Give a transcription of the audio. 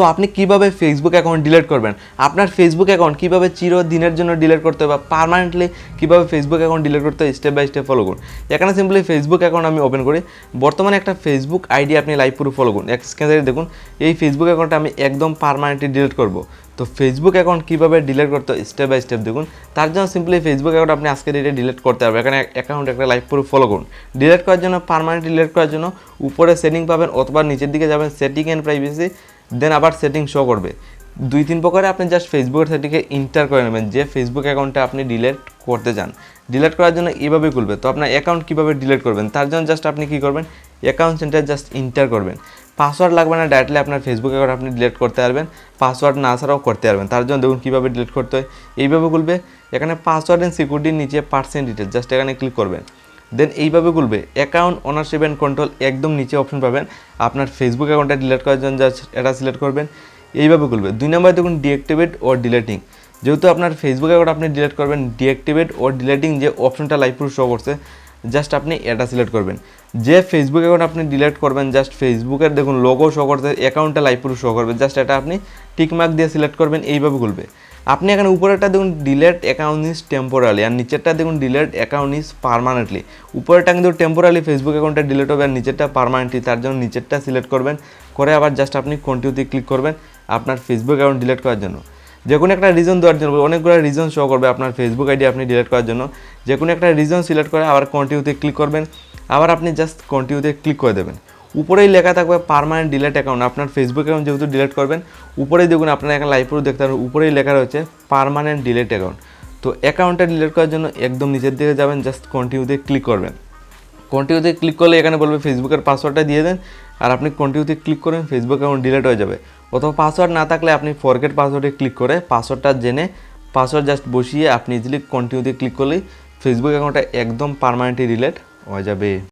So আপনি কীভাবে Facebook account delete করবেন? আপনার ফেসবুক অ্যাকাউন্ট কীভাবে চিরদিনের জন্য ডিলিট করতে হবে? বা পারমানেন্টলি কীভাবে ফেসবুক অ্যাকাউন্ট ডিলিট করতে হয় স্টেপ বাই স্টেপ ফলো করুন। এখানে সিম্পলি ফেসবুক অ্যাকাউন্ট আমি ওপেন করি। বর্তমানে একটা ফেসবুক আইডি আপনি লাইভ পুরো ফলো করুন। এক স্ক্যানারে দেখুন। এই ফেসবুক অ্যাকাউন্টটা আমি একদম পারমানেন্টলি ডিলিট করব। তো ফেসবুক অ্যাকাউন্ট কীভাবে ডিলিট করতে স্টেপ বাই স্টেপ দেখুন। তার জন্য সিম্পলি ফেসবুক অ্যাকাউন্ট আপনি আজকে ডেটে ডিলিট করতে হবে এখানে অ্যাকাউন্ট একটা লাইভ পুরো ফলো করুন। ডিলিট করার জন্য পারমানেন্ট ডিলিট করার জন্য, উপরে সেটিং পাবেন অথবা নিচের দিকে যাবেন। সেটিং অ্যান্ড প্রাইভেসি দেন আবার সেটিং শো করবে। দুই, তিন প্রকারে আপনি জাস্ট ফেসবুকের সেটিংকে ইন্টার করে নেবেন, যে ফেসবুক অ্যাকাউন্টটা আপনি ডিলেট করতে চান। ডিলিট করার জন্য এভাবে খুলবে। তো আপনার অ্যাকাউন্ট কীভাবে ডিলিট করবেন? তার জন্য জাস্ট আপনি কী করবেন? অ্যাকাউন্ট সেন্টার জাস্ট ইন্টার করবেন। পাসওয়ার্ড লাগবে না ডাইরেক্টলি আপনার ফেসবুক অ্যাকাউন্ট আপনি ডিলিট করতে পারবেন। পাসওয়ার্ড না ছাড়াও করতে পারবেন। তার জন্য দেখুন কীভাবে ডিলিট করতে হয়। এইভাবে খুলবে। এখানে পাসওয়ার্ড অ্যান্ড সিকিউরিটির নিচে পার্সেন্ট ডিটেলস জাস্ট এখানে ক্লিক করবেন। দেন এইভাবে খুলবে অ্যাকাউন্ট ওনারশিপ অ্যান্ড কন্ট্রোল একদম নিচে অপশন পাবেন। আপনার ফেসবুক অ্যাকাউন্টটা ডিলিট করার জন্য জাস্ট এটা সিলেক্ট করবেন। এইভাবে খুলবে দুই নম্বরে দেখুন ডিঅ্যাক্টিভেট ও ডিলেটিং যেহেতু আপনার ফেসবুক অ্যাকাউন্ট আপনি ডিলিট করবেন ডিঅ্যাক্টিভেট ও ডিলেটিং যে অপশনটা লাইভ প্রুফ শো করছে জাস্ট আপনি এটা সিলেক্ট করবেন। যে ফেসবুক অ্যাকাউন্ট আপনি ডিলেট করবেন জাস্ট ফেসবুকের দেখুন লোগো শো করছে অ্যাকাউন্টটা লাইভ প্রুফ শো করবে। জাস্ট এটা আপনি টিকমার্ক দিয়ে সিলেক্ট করবেন, এইভাবে খুলবে আপনি এখানে উপরেরটা দেখুন ডিলেট অ্যাকাউন্ট ইজ টেম্পোরালি আর নিচেরটা দেখুন ডিলেট অ্যাকাউন্ট ইজ পারমানেন্টলি উপরেরটা কিন্তু টেম্পোরালি ফেসবুক অ্যাকাউন্টটা ডিলেট হবে আর নিচেরটা পারমানেন্টলি তার জন্য নিচেরটা সিলেক্ট করবেন। করে আবার জাস্ট আপনি কন্টিনিউতে ক্লিক করবেন আপনার ফেসবুক অ্যাকাউন্ট ডিলিট করার জন্য। যে কোনো একটা রিজন দেওয়ার জন্য, অনেকগুলো রিজন শো করবে আপনার ফেসবুক আইডি আপনি ডিলেট করার জন্য। যে কোনো একটা রিজন সিলেক্ট করে আবার কন্টিনিউতে ক্লিক করবেন। আবার আপনি জাস্ট কন্টিনিউতে ক্লিক করে দেবেন। উপরেই লেখা থাকবে পারমানেন্ট ডিলেট অ্যাকাউন্ট আপনার ফেসবুক অ্যাকাউন্ট যেহেতু ডিলিট করবেন, উপরেই দেখুন আপনার এখানে লাইভ প্রুফ দেখতে পারেন উপরেই লেখা রয়েছে পারমানেন্ট ডিলেট অ্যাকাউন্ট তো অ্যাকাউন্টটা ডিলেট করার জন্য একদম নিচের দিকে যাবেন জাস্ট কন্টিনিউতে ক্লিক করবেন। কন্টিনিউতে ক্লিক করলে এখানে বলবে ফেসবুকের পাসওয়ার্ডটা দিয়ে দেন, আর আপনি কন্টিনিউতে ক্লিক করেন ফেসবুক অ্যাকাউন্ট ডিলেট হয়ে যাবে। অথবা পাসওয়ার্ড না থাকলে আপনি ফরগেট পাসওয়ার্ডে ক্লিক করে পাসওয়ার্ডটা জেনে পাসওয়ার্ড জাস্ট বসিয়ে আপনি ইজিলি কন্টিনিউতে ক্লিক করলেই ফেসবুক অ্যাকাউন্টটা একদম পারমানেন্টলি ডিলেট হয়ে যাবে।